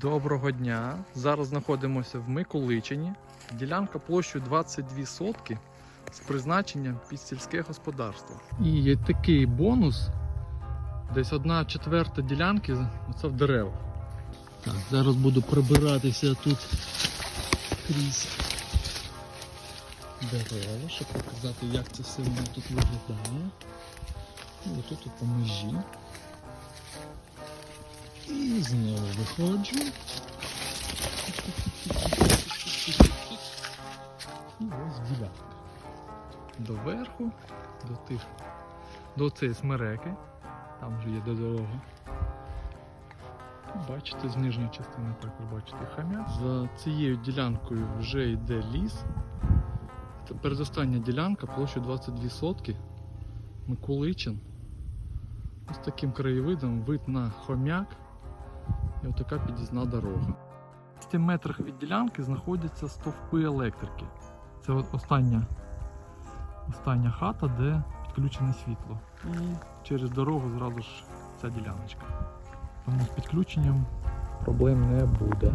Доброго дня! Зараз знаходимося в Миколичині. Ділянка площею 22 сотки з призначенням під сільське господарство. І є такий бонус. Десь одна четверта ділянки це в деревах. Так, зараз буду прибиратися тут крізь дерева, щоб показати, як це все воно тут виглядає. І отут по межі. Знову виходжу. І ось ділянка. Доверху, до тих, до цієї смереки. Там вже є до дорога. Бачите, з нижньої частини також бачите хам'я. За цією ділянкою вже йде ліс. Це передостання ділянка, площею 22 сотки. Миколичин. Ось таким краєвидом вид на хомяк і отака під'їзна дорога. В 10 метрах від ділянки знаходяться стовпи електрики. Це от остання, остання хата, де підключене світло. І через дорогу зразу ж ця діляночка. Тому з підключенням проблем не буде.